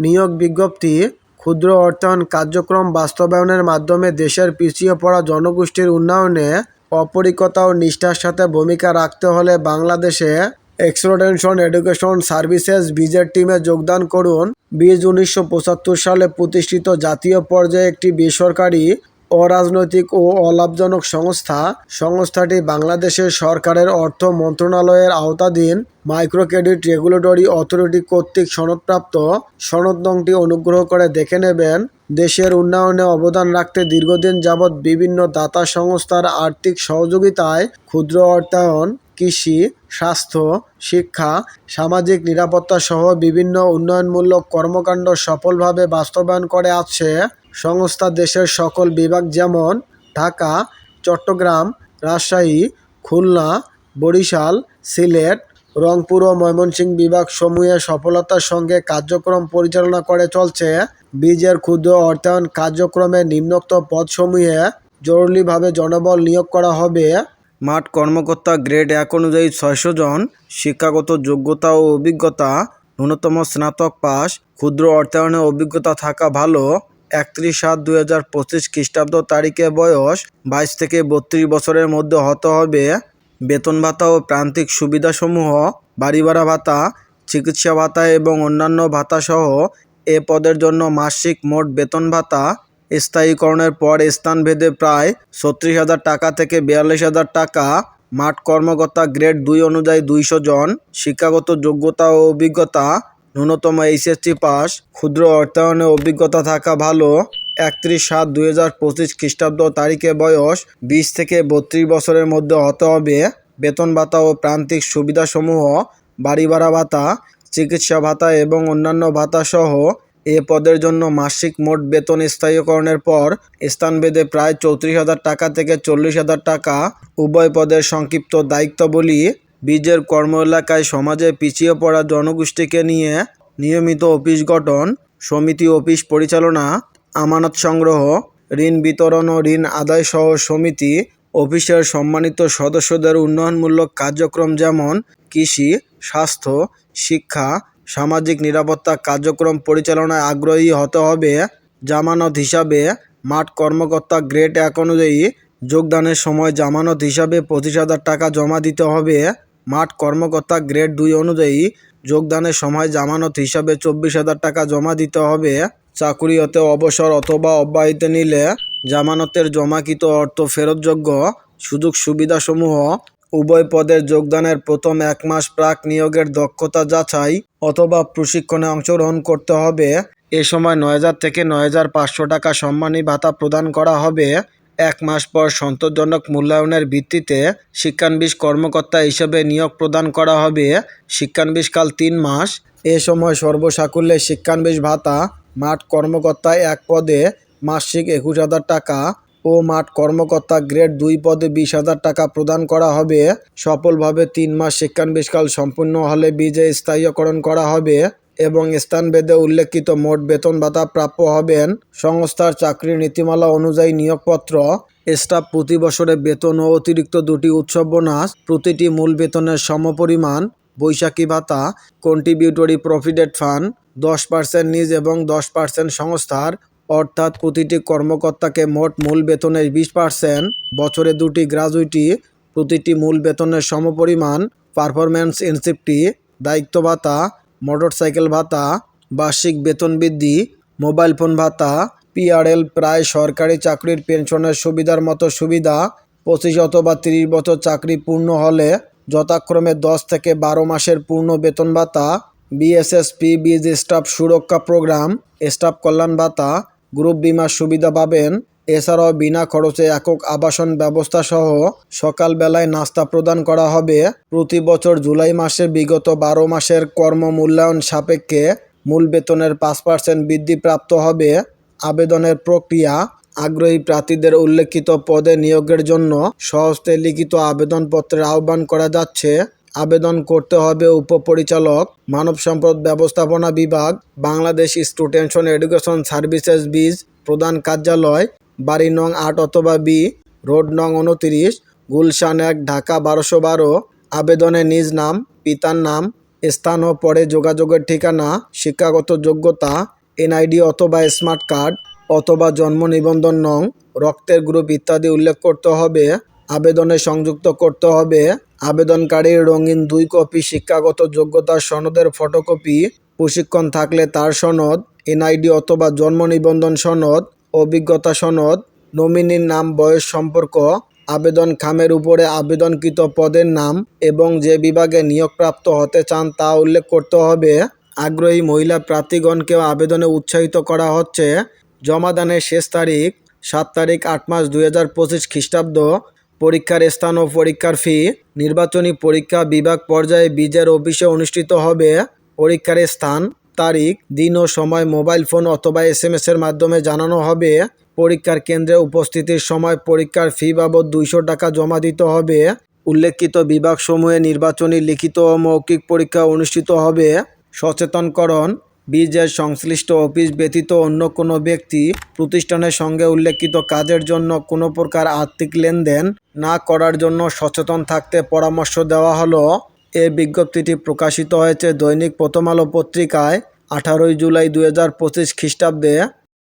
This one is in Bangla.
নিয়োগ বিজ্ঞপ্তি, ক্ষুদ্র অর্থায়ন কার্যক্রম বাস্তবায়নের মাধ্যমে দেশের পিছিয়ে পড়া জনগোষ্ঠীর উন্নয়নে অপরিকতা ও নিষ্ঠার সাথে ভূমিকা রাখতে হলে বাংলাদেশে এক্সটেনশন এডুকেশন সার্ভিসেস বিজের টিমে যোগদান করুন। বিজ উনিশশো পঁচাত্তর সালে প্রতিষ্ঠিত জাতীয় পর্যায়ে একটি বেসরকারি অরাজনৈতিক ও অলাভজনক সংস্থা। সংস্থাটি বাংলাদেশের সরকারের অর্থ মন্ত্রণালয়ের আওতাধীন মাইক্রো ক্রেডিট রেগুলেটরি অথরিটি কর্তৃক সনদপ্রাপ্ত সনদ নংটি অনুগ্রহ করে দেখে নেবেন, দেশের উন্নয়নে অবদান রাখতে দীর্ঘদিন যাবৎ বিভিন্ন দাতা সংস্থার আর্থিক সহযোগিতায় ক্ষুদ্র অর্থায়ন কৃষি, স্বাস্থ্য, শিক্ষা, সামাজিক নিরাপত্তা সহ বিভিন্ন উন্নয়নমূলক কর্মকাণ্ড সফলভাবে বাস্তবায়ন করে আসছে সংস্থা দেশের সকল বিভাগ যেমন ঢাকা, চট্টগ্রাম, রাজশাহী, খুলনা, বরিশাল, সিলেট, রংপুর ও ময়মনসিংহ বিভাগ সমূহে সফলতার সঙ্গে কার্যক্রম পরিচালনা করে চলছে। বীজের ক্ষুদ্র অর্থায়ন কার্যক্রমে নিম্নোক্ত পদসমূহে জরুরিভাবে জনবল নিয়োগ করা হবে। মাঠ কর্মকর্তা গ্রেড এক অনুযায়ী ছয়শো জন, শিক্ষাগত যোগ্যতা ও অভিজ্ঞতা, ন্যূনতম স্নাতক পাস ক্ষুদ্র অর্থায়নে অভিজ্ঞতা থাকা ভালো, একত্রিশ সাত দুই হাজার পঁচিশ খ্রিস্টাব্দ তারিখে বয়স বাইশ থেকে বত্রিশ বছরের মধ্যে হতে হবে। বেতন ভাতা ও প্রান্তিক সুবিধাসমূহ, বাড়ি ভাড়া ভাতা, চিকিৎসা ভাতা এবং অন্যান্য ভাতাসহ এ পদের জন্য মাসিক মোট বেতন ভাতা স্থায়ীকরণের পর স্থানভেদে প্রায় ছত্রিশ হাজার টাকা থেকে বিয়াল্লিশ হাজার টাকা। মাঠ কর্মকর্তা গ্রেড দুই অনুযায়ী দুইশো জন। শিক্ষাগত যোগ্যতা ও অভিজ্ঞতা। ন্যূনতম এইচএসসি পাস। ক্ষুদ্র অর্থায়নে অভিজ্ঞতা থাকা ভালো। একত্রিশ সাত দুই হাজার পঁচিশ খ্রিস্টাব্দ তারিখে বয়স বিশ থেকে বত্রিশ বছরের মধ্যে হতে হবে। বেতন ভাতা ও প্রান্তিক সুবিধাসমূহ, বাড়ি ভাড়া ভাতা, চিকিৎসা ভাতা এবং অন্যান্য ভাতা সহ এ পদের জন্য মাসিক মোট বেতন স্থায়ীকরণের পর স্থানভেদে প্রায় চৌত্রিশ হাজার টাকা থেকে চল্লিশ হাজার টাকা উভয় পদের সংক্ষিপ্ত দায়িত্ববলী বীজের কর্ম এলাকায় সমাজে পিছিয়ে পড়া জনগোষ্ঠীকে নিয়ে নিয়মিত অফিস গঠন, সমিতি অফিস পরিচালনা, আমানত সংগ্রহ, ঋণ বিতরণ ও ঋণ আদায় সহ সমিতি অফিসের সম্মানিত সদস্যদের উন্নয়নমূলক কার্যক্রম যেমন কৃষি, স্বাস্থ্য, শিক্ষা সামাজিক নিরাপত্তা কার্যক্রম পরিচালনায় আগ্রহী হতে হবে। জামানত হিসাবে মাঠ কর্মকর্তা গ্রেড এক অনুযায়ী যোগদানের সময় জামানত হিসাবে পঁচিশ হাজার টাকা জমা দিতে হবে। মাঠ কর্মকর্তা গ্রেড দুই অনুযায়ী যোগদানের সময় জামানত হিসাবে চব্বিশ হাজার টাকা জমা দিতে হবে। চাকুরি হতে অবসর অথবা অব্যাহতি নিলে জামানতের জমাকৃত অর্থ ফেরতযোগ্য। সুযোগ সুবিধাসমূহ উভয় পদের যোগদানের প্রথম এক মাস প্রাক নিয়োগের দক্ষতা যাচাই অথবা প্রশিক্ষণে অংশগ্রহণ করতে হবে। এ সময় নয় হাজার থেকে নয় হাজার পাঁচশো টাকা সম্মানী ভাতা প্রদান করা হবে। এক মাস পর সন্তোষজনক মূল্যায়নের ভিত্তিতে শিক্ষানবিশ কর্মকর্তা হিসেবে নিয়োগ প্রদান করা হবে। শিক্ষানবিশকাল তিন মাস। এ সময় সর্বসাকুল্যে শিক্ষানবিশ ভাতা মাঠ কর্মকর্তা এক পদে মাসিক একুশ হাজার টাকা ও মাঠ কর্মকর্তা গ্রেড দুই পদে বিশ হাজার টাকা প্রদান করা হবে। সফলভাবে তিন মাস শিক্ষানবিশকাল সম্পূর্ণ হলে বীজে স্থায়ীকরণ করা হবে এবং স্থানভেদে উল্লেখিত মোট বেতন ভাতা প্রাপ্য হবেন। সংস্থার চাকরি নীতিমালা অনুযায়ী নিয়োগপত্র, স্টাফ প্রতি বছরে বেতন ও অতিরিক্ত দুটি উৎসব বোনাস, প্রতিটি মূল বেতনের সমপরিমাণ, বৈশাখী ভাতা কন্ট্রিবিউটরি প্রভিডেন্ট ফান্ড দশ পার্সেন্ট নিজ এবং দশ পার্সেন্ট সংস্থার অর্থাৎ প্রতিটি কর্মকর্তাকে মোট মূল বেতনের বিশ পার্সেন্ট বছরে দুটি গ্রাজুইটি, প্রতিটি মূল বেতনের সমপরিমাণ পারফরম্যান্স ইনসেপ্টি দায়িত্ব ভাতা মোটরসাইকেল ভাতা, বার্ষিক বেতন বৃদ্ধি মোবাইল ফোন ভাতা পিআরএল প্রায় সরকারি চাকরির পেনশনের সুবিধার মতো সুবিধা, পঁচিশ অথবা তিরিশ বছর চাকরি পূর্ণ হলে যথাক্রমে দশ থেকে বারো মাসের পূর্ণ বেতন ভাতা বিএসএসপি বীজ স্টাফ সুরক্ষা প্রোগ্রাম স্টাফ কল্যাণ ভাতা গ্রুপ বিমার সুবিধা পাবেন। এছাড়াও বিনা খরচে একক আবাসন ব্যবস্থা সহ সকালবেলায় নাস্তা প্রদান করা হবে। প্রতি বছর জুলাই মাসে বিগত বারো মাসের কর্ম মূল্যায়ন সাপেক্ষে মূল বেতনের পাঁচ পার্সেন্ট বৃদ্ধি প্রাপ্ত হবে। আবেদনের প্রক্রিয়া, আগ্রহী প্রার্থীদের উল্লেখিত পদে নিয়োগের জন্য সহজতে লিখিত আবেদনপত্রের আহ্বান করা যাচ্ছে। আবেদন করতে হবে উপপরিচালক, মানব সম্পদ ব্যবস্থাপনা বিভাগ, বাংলাদেশ স্টুডেন্টস এডুকেশন সার্ভিসেস বীজ, প্রধান কার্যালয়, বাড়ি নং আট অথবা বি, রোড নং উনতিরিশ গুলশান এক, ঢাকা বারোশো বারো। আবেদনে নিজ নাম, পিতার নাম, স্থান ও পরে যোগাযোগের ঠিকানা, শিক্ষাগত যোগ্যতা, এনআইডি অথবা স্মার্ট কার্ড অথবা জন্ম নিবন্ধন নং, রক্তের গ্রুপ ইত্যাদি উল্লেখ করতে হবে। আবেদনে সংযুক্ত করতে হবে। আবেদনকারীর রঙিন দুই কপি, শিক্ষাগত যোগ্যতার সনদের ফটোকপি, প্রশিক্ষণ থাকলে তার সনদ, এনআইডি অথবা জন্ম নিবন্ধন সনদ, অভিজ্ঞতা সনদ, নমিনির নাম, বয়স সম্পর্ক, আবেদন খামের উপরে আবেদনকৃত পদের নাম এবং যে বিভাগে নিয়োগপ্রাপ্ত হতে চান তা উল্লেখ করতে হবে। আগ্রহী মহিলা প্রার্থীগণকেও আবেদনে উৎসাহিত করা হচ্ছে। জমাদানের শেষ তারিখ সাত তারিখ আট মাস দুই হাজার পঁচিশ খ্রিস্টাব্দ। পরীক্ষার স্থান ও পরীক্ষার ফি। নির্বাচনী পরীক্ষা বিভাগ পর্যায়ে বীজের অফিসে অনুষ্ঠিত হবে পরীক্ষার স্থান, তারিখ, দিন ও সময় মোবাইল ফোন অথবা এস এম এর মাধ্যমে জানানো হবে। পরীক্ষার কেন্দ্রে উপস্থিতির সময় পরীক্ষার ফি বাবদ দুইশো টাকা জমা দিতে হবে। উল্লেখিত বিভাগসমূহে নির্বাচনী লিখিত ও মৌখিক পরীক্ষা অনুষ্ঠিত হবে। সচেতনকরণ বীজের সংশ্লিষ্ট অফিস ব্যতীত অন্য কোনো ব্যক্তি প্রতিষ্ঠানের সঙ্গে উল্লেখিত কাজের জন্য কোনো প্রকার আর্থিক লেনদেন না করার জন্য সচেতন থাকতে পরামর্শ দেওয়া হলো। এ বিজ্ঞপ্তিটি প্রকাশিত হয়েছে দৈনিক প্রথম আলো পত্রিকায় আঠারোই জুলাই দু হাজার পঁচিশ খ্রিস্টাব্দে।